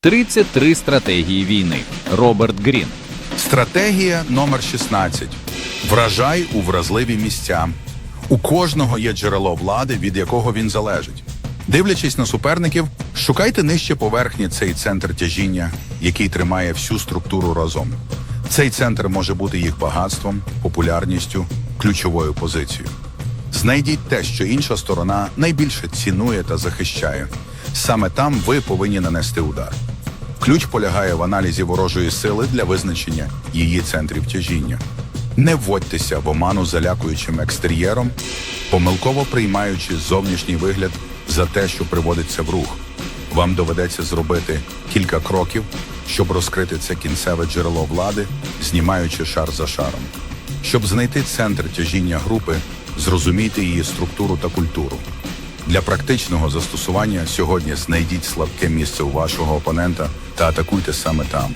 33 стратегії війни. Роберт Грін. Стратегія номер 16. Вражай у вразливі місця. У кожного є джерело влади, від якого він залежить. Дивлячись на суперників, шукайте нижче поверхні цей центр тяжіння, який тримає всю структуру разом. Цей центр може бути їх багатством, популярністю, ключовою позицією. Знайдіть те, що інша сторона найбільше цінує та захищає. Саме там ви повинні нанести удар. Ключ полягає в аналізі ворожої сили для визначення її центрів тяжіння. Не вводьтеся в оману залякуючим екстер'єром, помилково приймаючи зовнішній вигляд за те, що приводиться в рух. Вам доведеться зробити кілька кроків, щоб розкрити це кінцеве джерело влади, знімаючи шар за шаром. Щоб знайти центр тяжіння групи, зрозумійте її структуру та культуру. Для практичного застосування сьогодні знайдіть слабке місце у вашого опонента та атакуйте саме там.